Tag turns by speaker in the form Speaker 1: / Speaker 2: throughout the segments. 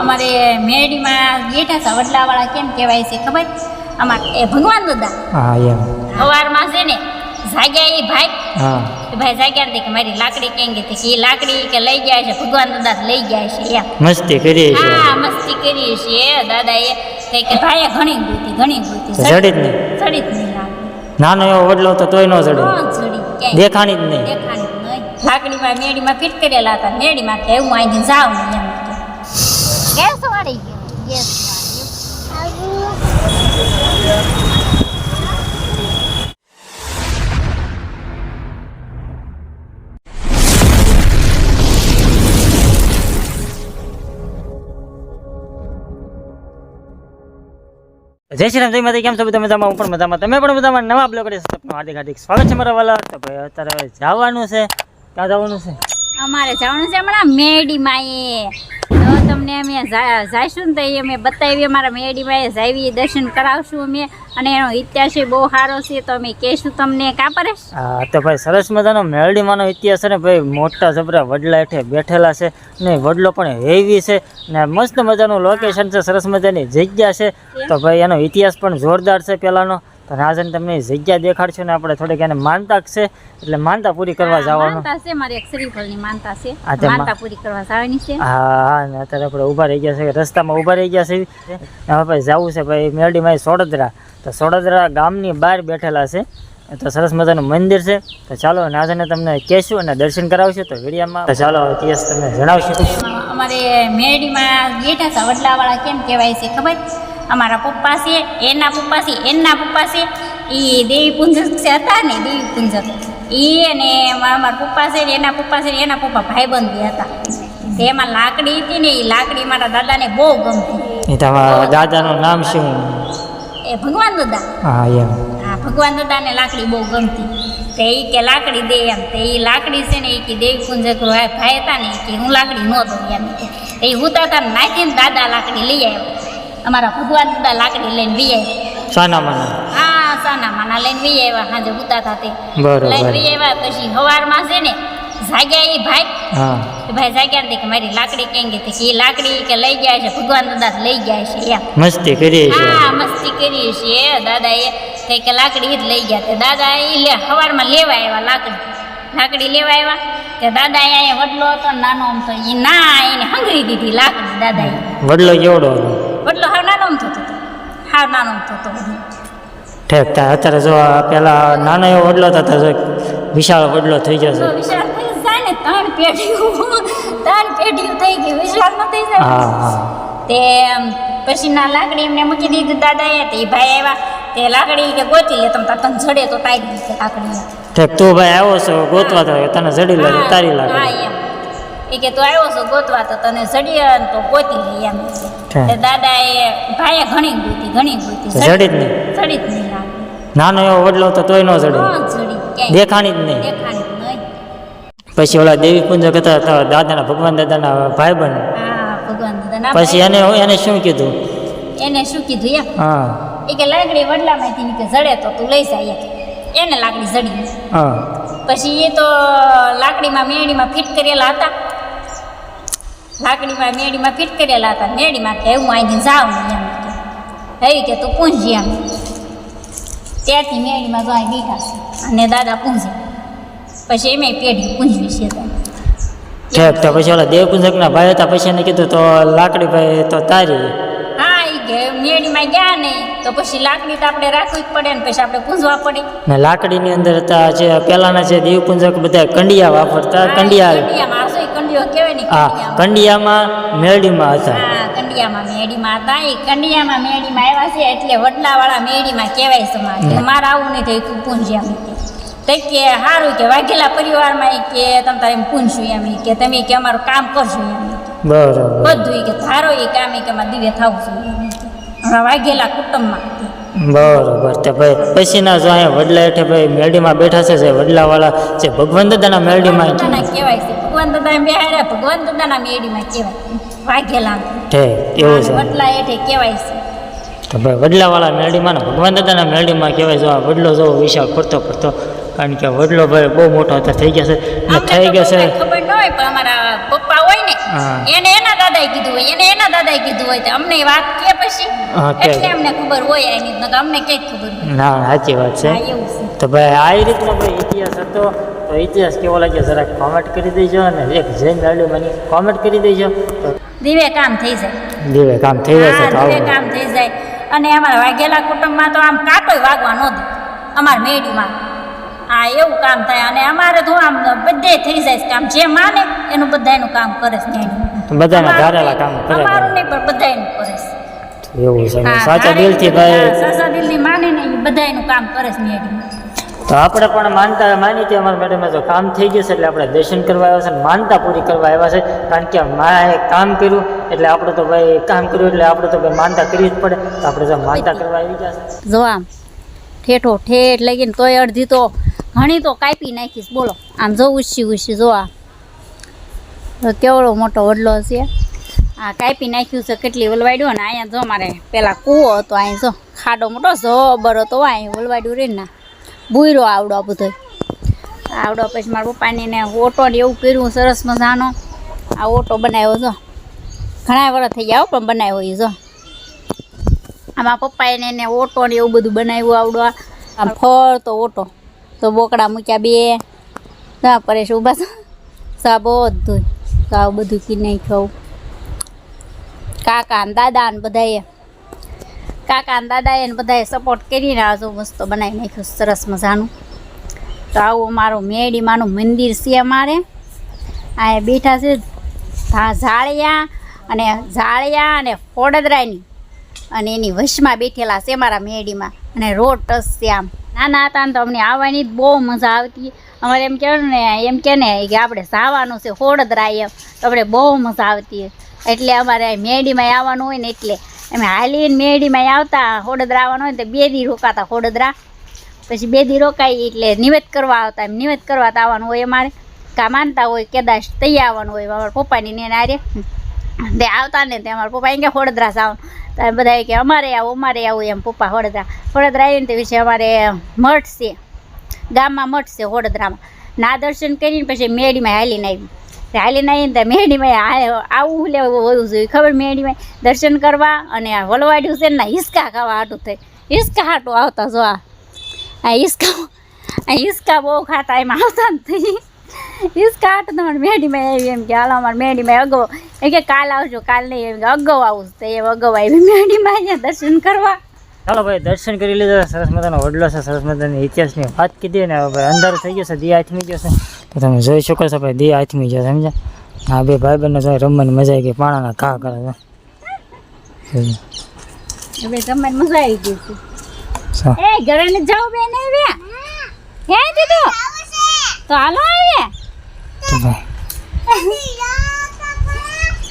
Speaker 1: અમારે મેરડીમાં બેઠા હતા વડલાવાળા કેમ કહેવાય છે ખબર? અમાર એ ભગવાન દાદા
Speaker 2: હા એમ.
Speaker 1: સવારમાં છે ને જાગ્યા એ ભાઈ.
Speaker 2: હા.
Speaker 1: ભાઈ જાગ્યા નથી કે મારી લાકડી કેમ કે એ લાકડી કે લઈ જાય છે ભગવાન દાદા લઈ જાય છે એમ.
Speaker 2: મસ્તી કરીએ છીએ.
Speaker 1: હા મસ્તી કરીએ છીએ. દાદા એ કે કે ભાઈએ ઘણી ગૂતી ઘણી ગૂતી.
Speaker 2: જડી જ નહીં.
Speaker 1: ચડી જ નહીં
Speaker 2: નાનો એવો વડલો તો તોય ન ચડી દેખાણી જ નહીં.
Speaker 1: દેખાણી જ નહીં. લાકડીમાં મેડીમાં ફિટ કરેલા હતા. મેડીમાં કે હું અહીંથી જાઉં એમ.
Speaker 2: જય શ્રી રામ, જય કેમ છો બધા મજામાં? પણ મજામાં. તમે પણ મજામાં? નવા બ્લોગ કરી આપનું હાર્દિક હાર્દિક સ્વાગત છે મારા વાલા. તો ભાઈ, અત્યારે જવાનું છે. ક્યાં જવાનું છે?
Speaker 1: અમારે જવાનું છે હમણાં મેડીમાં એ તો તમને અમે જઈશું ને તો એ અમે બતાવીએ અમારા મેડીમાં એ જાવી દર્શન કરાવશું અમે. અને એનો ઇતિહાસ બહુ સારો છે તો અમે કહેશું તમને કાપરે પરેશ?
Speaker 2: હા તો ભાઈ સરસ મજાનો મેલડીમાંનો ઇતિહાસ છે ને ભાઈ મોટા જબરા વડલા હેઠે બેઠેલા છે ને વડલો પણ હેવી છે ને મસ્ત મજાનું લોકેશન છે સરસ મજાની જગ્યા છે. તો ભાઈ એનો ઇતિહાસ પણ જોરદાર છે પહેલાંનો તો આજે તમને જગ્યા દેખાડશો ને આપણે થોડીક એને માનતા છે. એટલે માનતા પૂરી કરવા જવાનું.
Speaker 1: માનતા છે મારી એક શ્રીફળની માનતા છે.
Speaker 2: આ તે મા-
Speaker 1: માનતા પૂરી કરવા જવાની છે.
Speaker 2: હા હા ને અત્યારે આપણે ઊભા રહી ગયા છે રસ્તામાં ઊભા રહી ગયા છે હવે ભાઈ જવું છે ભાઈ મેરડીમાં સોડદરા. તો સોડદરા ગામની બહાર બેઠેલા છે. તો સરસ મજાનું મંદિર છે. તો ચાલો નાજાને તમને કહેશું અને દર્શન કરાવશું. તો વિડીયામાં તો ચાલો ઇતિહાસ તમને જણાવશું.
Speaker 1: અમારે મેરડીમાં બેઠા હતા વડલાવાળા કેમ કહેવાય છે ખબર? અમારા પપ્પા છે એના પપ્પા છે એના પપ્પા છે. એ દેવી પૂંજક છે હતા ને દેવી પૂંજક. એ અને અમારા પપ્પા છે ને એના પપ્પા છે એના પપ્પા ભાઈબંધ બી હતા. તેમાં લાકડી હતી ને એ લાકડી મારા દાદાને બહુ ગમતી.
Speaker 2: તમારા દાદાનું નામ શું?
Speaker 1: એ ભગવાન દાદા.
Speaker 2: હા એમ.
Speaker 1: હા ભગવાન દાદાને લાકડી બહુ ગમતી. તે એ કે લાકડી દે એમ. તે એ લાકડી છે ને એ કે દેવી પૂંજક ભાઈ હતા ને એ કે હું લાકડી ન દઉં એમ. એ હું ને નાખીને દાદા લાકડી લઈ આવ્યા. અમારા ભગવાન દાદા લાકડી લઈને વી આવ્યા
Speaker 2: સાના માના
Speaker 1: હા સાના માના લઈને વી આવ્યા સાંજે ઉતા
Speaker 2: થાતે.
Speaker 1: લઈને વી આવ્યા પછી સવારમાં છે ને જાગ્યા એ ભાઈ.
Speaker 2: હા.
Speaker 1: ભાઈ જાગ્યા નથી કે મારી લાકડી કેમ કે એ લાકડી કે લઈ જાય છે ભગવાન દાદા લઈ જાય છે એમ.
Speaker 2: મસ્તી છીએ.
Speaker 1: હા મસ્તી કરીએ છીએ. દાદા એ કઈ કે લાકડી જ લઈ ગયા. તે દાદા એ લે સવારમાં લેવા આવ્યા લાકડી. લાકડી લેવા આવ્યા. કે દાદા અહીંયા વડલો હતો ને નાનો આમ તો એ ના એને હંગરી દીધી લાકડી દાદા
Speaker 2: વડલો કેવડો હતો?
Speaker 1: વડલો હાવ નાનો થતો હતો. હાવ નાનો થતો
Speaker 2: ઠેક તા અત્યારે જો પેલા નાનો એવો વડલો થતો જો વિશાળ વડલો થઈ જશે.
Speaker 1: વિશાળ થઈ જાય ને ત્રણ પેઢીઓ ત્રણ પેઢીઓ થઈ ગઈ વિશાળ ન થઈ જાય.
Speaker 2: હા હા.
Speaker 1: તે પછી ના લાકડી એમને મૂકી દીધી દાદાએ તે ઈ ભાઈ આવ્યા તે લાકડી કે ગોતી લે તમે તને જડે તો તારી દીધી લાકડી
Speaker 2: ઠેક તું ભાઈ આવો છો ગોતવા તો તને જડી
Speaker 1: લે
Speaker 2: તારી
Speaker 1: લાકડી
Speaker 2: હા,
Speaker 1: એમ. એ કે તું આવ્યો છો ગોતવા તો તને સડી તો ગોતી લઈ એમ. તે દાદાએ ભાઈએ ઘણી ગોતી ઘણી ગોતી.
Speaker 2: તો જ નહીં?
Speaker 1: સડી જ નહીં
Speaker 2: નાનો એવો વડલો તો તોય ન
Speaker 1: ક્યાંય.
Speaker 2: દેખાણી જ નહીં. પછી ઓલા દેવી પૂંજક હતા તો દાદાના ભગવાન દાદાના ભાઈ
Speaker 1: હા ભગવાન
Speaker 2: પછી એને એને શું કીધું?
Speaker 1: એને શું કીધું એમ?
Speaker 2: હા.
Speaker 1: એ કે લાકડી વડલામાંથી માંથી કે જડે તો તું લઈ જાય એને લાકડી જડી.
Speaker 2: હા.
Speaker 1: પછી એ તો લાકડીમાં મેણીમાં ફિટ કરેલા હતા. લાકડીમાં મેડીમાં ફિટ કરેલા હતા. મેડીમાં કે હું અહીંથી જાઉં એમ કે. કે તું પૂંજી એમ ત્યાંથી મેડીમાં તો અહીં બેઠા છે. અને દાદા પૂંજે. પછી એમે પેઢી પૂંજવી છે તો.
Speaker 2: પછી ઓલા દેવ પૂંજકના ભાઈ હતા, પછી એને કીધું તો લાકડી ભાઈ તો તારી.
Speaker 1: કે મેળીમાં ગયા નહીં તો પછી લાકડી તો આપણે રાખવી જ પડે ને પછી આપણે પૂંજવા પડે.
Speaker 2: ને લાકડીની અંદર હતા જે પેલાના જે દેવ પૂંજક બધા કંડિયા વાપરતા કંડિયા
Speaker 1: કેવાય ને
Speaker 2: હા
Speaker 1: કંડિયામાં.
Speaker 2: મેળીમાં હતા.
Speaker 1: હા કંડિયામાં મેડીમાં હતા. એ કંડિયામાં મેડીમાં આવ્યા છે એટલે વડલાવાળા મેળીમાં કહેવાય સમાજ મારે. આવું નહીં થયું તું પૂંજ્યા તે કે સારું કે વાઘેલા પરિવારમાં એ કે તમ તારે પૂંજશું એમ કે તમે કે અમારું કામ કરશું એમ
Speaker 2: બરાબર.
Speaker 1: બધું કે ધારો એ કામ કે અમારે દિવ્ય થવું છે વાઘેલા કુટુંબમાં.
Speaker 2: બરોબર તો ભાઈ પછીના જો અહીંયા વડલા હેઠે ભાઈ મેળડીમાં બેઠા છે જે વડલાવાળા જે ભગવાન દાદાના મેળડીમાં
Speaker 1: દાદાના કહેવાય છે. ભગવાન દાદા એમ બેહાડ્યા ભગવાન દાદાના મેડીમાં કહેવાય. વાઘેલા.
Speaker 2: છે એવું છે.
Speaker 1: વડલા હેઠે કહેવાય છે.
Speaker 2: તો ભાઈ વડલાવાળા મેળડીમાં ને ભગવાન દાદાના મેળડીમાં કહેવાય જો આ વડલો જો વિશાળ ફરતો ફરતો કારણ કે વડલો ભાઈ બહુ મોટો હતા થઈ ગયા છે. થઈ ગયા છે.
Speaker 1: હોય પણ અમારા પપ્પા હોય ને એને એના દાદાએ કીધું હોય એને એના દાદાએ કીધું હોય તો અમને વાત કે પછી. એટલે અમને ખબર હોય એની નકર અમને કઈ ખબર
Speaker 2: ના સાચી વાત છે. તો ભાઈ આ રીતનો ભાઈ ઇતિહાસ હતો? તો ઇતિહાસ કેવો લાગ્યો? જરાક કોમેન્ટ કરી દેજો અને એક જૈન મેળવી મને કોમેન્ટ કરી દેજો.
Speaker 1: દિવે કામ થઈ જાય.
Speaker 2: દીવે કામ થઈ જાય
Speaker 1: દીવે કામ થઈ જાય. અને અમારા વાઘેલા કુટુંબમાં તો આમ કાંટોય વાગવા ન દે. અમારા મેડીમાં હા એવું કામ થાય. અને અમારે તો આમ બધે થઈ જાય કામ. જે માને એનું બધાનું કામ કરે છે
Speaker 2: બધાના ધારેલા કામ કરે
Speaker 1: અમારું નહીં પણ બધાનું કરે છે.
Speaker 2: એવું છે. સાચા દિલથી ભાઈ.
Speaker 1: સાચા દિલથી માને ને એ બધાયનું કામ કરે છે
Speaker 2: તો આપણે પણ માનતા માની કે અમારા મેડમે તો કામ થઈ ગયું છે એટલે આપણે દર્શન કરવા આવ્યા છે અને માનતા પૂરી કરવા આવ્યા છે. કારણ કે માએ કામ કર્યું એટલે આપણે તો ભાઈ કામ કર્યું એટલે આપણે તો ભાઈ માનતા કરવી જ પડે. તો આપણે જો માનતા કરવા આવી ગયા
Speaker 1: જો આમ ઠેઠો ઠેઠ લઈને તોય અડધી તો ઘણી તો કાપી નાખીશ, બોલો. આમ જો ઉછી ઉછી જો આ. કેવડો મોટો વડલો છે. આ કાપી નાખ્યું છે, કેટલી વલવાડ્યું ને અહીંયા જો મારે પેલા કૂવો હતો અહીં જો ખાડો મોટો જબર હતો અહીં વલવાડ્યું રે ના. ભૂયરો આવડો બધો. આવડો પછી મારા પપ્પાને ને ઓટો ને એવું કર્યું, સરસ મજાનો. આ ઓટો બનાવ્યો જો. ઘણા વર્ષ થઈ ગયા પણ બનાવ્યો એ જો. આમાં પપ્પાએ એને ઓટો ને એવું બધું બનાવ્યું આવડો આમ તો ઓટો. તો બોકડા મૂક્યા બે. ના પરેશ ઊભા છે સા બધું તો આવું બધું કી નાખ્યું કાકા ને દાદા ને બધાએ. કાકા દાદાએ ને બધાએ સપોર્ટ કરીને આ જો મસ્ત બનાવી નાખ્યું, સરસ મજાનું. તો આવું અમારું મેડીમાનું મંદિર છે અમારે. આ બેઠા છે ઝાળિયા અને ઝાળિયા અને ફોડદરાની અને એની વશમાં બેઠેલા છે મારા મેડીમાં અને રોડ ટસ છે આમ. નાના હતા ને તો અમને આવવાની જ બહુ મજા આવતી. અમારે એમ કહેવાનું ને, એમ કે ને કે આપણે સાવાનું છે હોડદરા એમ. તો આપણે બહુ મજા આવતી. એટલે અમારે મેડીમાં આવવાનું હોય ને એટલે અમે હાલીને મેડીમાં આવતા. હોડદરા આવવાનું હોય તો બે દી રોકાતા હોડદરા. પછી બે દી રોકાઈ એટલે નિવેદ કરવા આવતા. એમ નિવેદ કરવા તો આવવાનું હોય અમારે. કા માનતા હોય કદાચ તૈયાર આવવાનું હોય અમારા પપ્પાની ને આરે તે આવતા ને તે અમારા પપ્પા કે હોડદરા આવવાનું. તો એમ બધા કે અમારે આવું અમારે આવું એમ પપ્પા હળદરા હળદરા આવીને તે વિશે અમારે મઠ છે. ગામમાં મઠ છે હળદરામાં ના દર્શન કરીને પછી મેડીમાં હાલીને આવી હાલી આવીને ત્યાં મેડીમાં આવું લેવું હોવું જોઈએ? ખબર મેડીમાં દર્શન કરવા અને વલવાડ્યું છે ને હિસકા ખાવા હાટું થઈ હિસકા હાટું આવતા જો આ. હિસકા હિસકા બહુ ખાતા એમાં આવતા નથી. હિસકા હાટું તમારે મેડીમાં આવી એમ કે હાલો અમારે મેડીમાં અગાઉ એમ કે કાલ આવજો કાલ નહીં અગાઉ આવું તો એ અગાઉ આવી મેડીમાં અહીંયા દર્શન કરવા.
Speaker 2: ચાલો ભાઈ દર્શન કરી લીધા. સરસ મજાનો વડલો છે સરસ મજાની ઇતિહાસની વાત કીધી ને હવે અંધારું થઈ ગયો છે દી આથમી ગયો છે. તો તમે જોઈ શકો છો ભાઈ દી આથમી ગયો છે સમજ્યા? હા બે ભાઈ બંને જોઈ રમવાની મજા આવી ગઈ પાણાના ઘા કરે છે.
Speaker 1: હવે તમને મજા આવી ગઈ છે. એ ઘરે જાવ બેન આવ્યા હે દીધું તો હાલો આવ્યા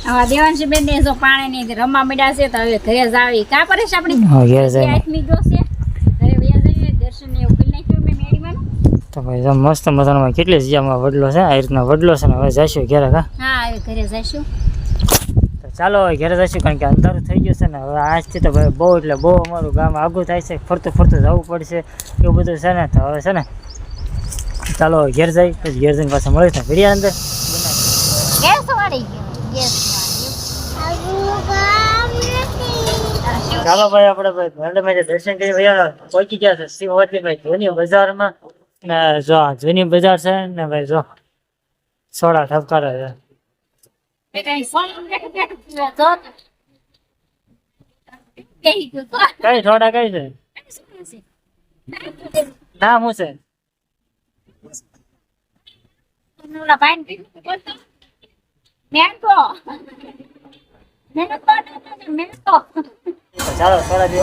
Speaker 1: આવા દેવાંશી બેન જો પાણી ની રમવા મળ્યા છે તો હવે ઘરે જ આવી કા પરેશ આપણે?
Speaker 2: હા ઘેર જાય
Speaker 1: આઠમી છે. ઘરે વયા જઈએ દર્શન ને એવું કરી નાખ્યું મેં મેળીમાં.
Speaker 2: તો ભાઈ જો મસ્ત મજાનો કેટલી જગ્યામાં વડલો છે આ રીતના વડલો છે ને હવે જઈશું ઘેરે કા?
Speaker 1: હા હવે ઘરે જઈશું.
Speaker 2: તો ચાલો હવે ઘરે જઈશું કારણ કે અંધારું થઈ ગયું છે ને હવે આજથી તો ભાઈ બહુ એટલે બહુ અમારું ગામ આગું થાય છે ફરતું ફરતું જવું પડશે એવું બધું છે ને તો હવે છે ને ચાલો હવે ઘેર જઈ પછી ઘેર જઈને પાછા મળી થાય વિડીયા અંદર.
Speaker 1: ગેસ વાળી ગયો ગેસ.
Speaker 2: ચાલો ભાઈ, આપણે ભાઈ મેડમે દર્શન કરી ભાઈ પહોંચી ગયા છે શિવવતી ભાઈ જૂની બજારમાં ને જો આ જૂની બજાર છે ને ભાઈ જો, સોડા ઠપકારે છે
Speaker 1: બેટા ફોન બેઠું બેઠું પીવા જો તો. કહી ગયું તો.
Speaker 2: કઈ સોડા કઈ છે નામ શું છે
Speaker 1: ઓલા ભાઈને કીધું તો બોલતો. મેંગો.
Speaker 2: ચાલો
Speaker 1: પડે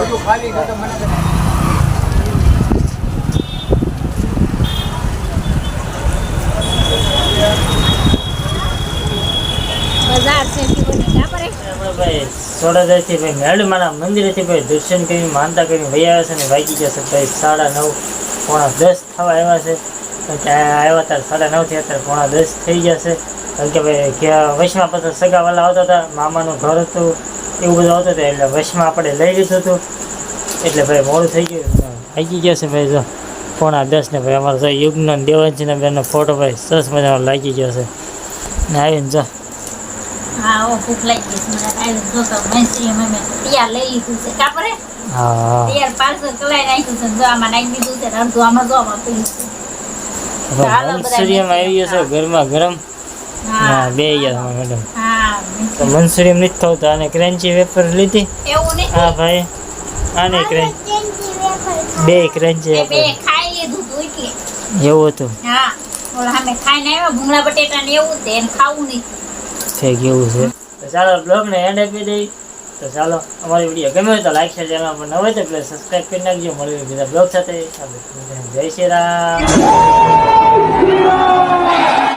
Speaker 2: આપણે ભાઈ ભાઈ દર્શન કરી, માનતા કરી વહી આવ્યા છે ને વાગી ગયા છે ભાઈ સાડા નવ, પોણા દસ થવા આવ્યા છે. ત્યાં આવ્યા ત્યારે સાડા નવથી અત્યારે પોણા દસ થઈ ગયા છે. કારણ કે ભાઈ કે વશમાં પછી સગાવાલા આવતા હતા મામાનું ઘર હતું એવું બધું આવતું હતું એટલે વશમાં આપણે લઈ લીધું હતું. એટલે ભાઈ મોડું થઈ ગયું. આવી ગયા છે ભાઈ જો. પોણા દસ ને ભાઈ અમારો યુગ્ન દેવાંશીના બેનનો ફોટો ભાઈ સરસ મજાનો લાગી ગયો છે. ને આવીને જો.
Speaker 1: હા ભૂખ લાગી ગઈ છે. મને આવી જો તો મૈસરી અમે તૈયાર લઈ લીધું છે. કાપરે
Speaker 2: હા.
Speaker 1: તૈયાર પાર્સલ કલાઈ નાખ્યું છે. જો આમાં નાખી દીધું છે ને જો આમાં પીડ્યું છે. હાલો બધા
Speaker 2: મંચુરિયમ આવી ગયો છે ગરમા ગરમ.
Speaker 1: હા.
Speaker 2: બે ગયા મેડમ
Speaker 1: હા
Speaker 2: તો મંચુરિયમ નથી થતું અને ક્રેન્ચી વેફર લીધી.
Speaker 1: એવું નહીં?
Speaker 2: હા ભાઈ. આને ક્રન્ચ બે ક્રન્ચી
Speaker 1: એ બે ખાઈ લીધું તું એટલે.
Speaker 2: એવું હતું?
Speaker 1: હા. ઓલા સામે ખાઈને આવ્યા ભૂંગળા બટેટા ને એવું તે એને ખાવું નહીં
Speaker 2: ઠીક એવું છે? તો ચાલો બ્લોગને એન્ડ આપી દઈ. તો ચાલો અમારી વીડિયો ગમે તો લાઈક શેર ચેનલ પર ન હોય તો પ્લીઝ સબસ્ક્રાઈબ કરી નાખજો. મળીએ બીજા બ્લોગ સાથે. જય શ્રી રામ.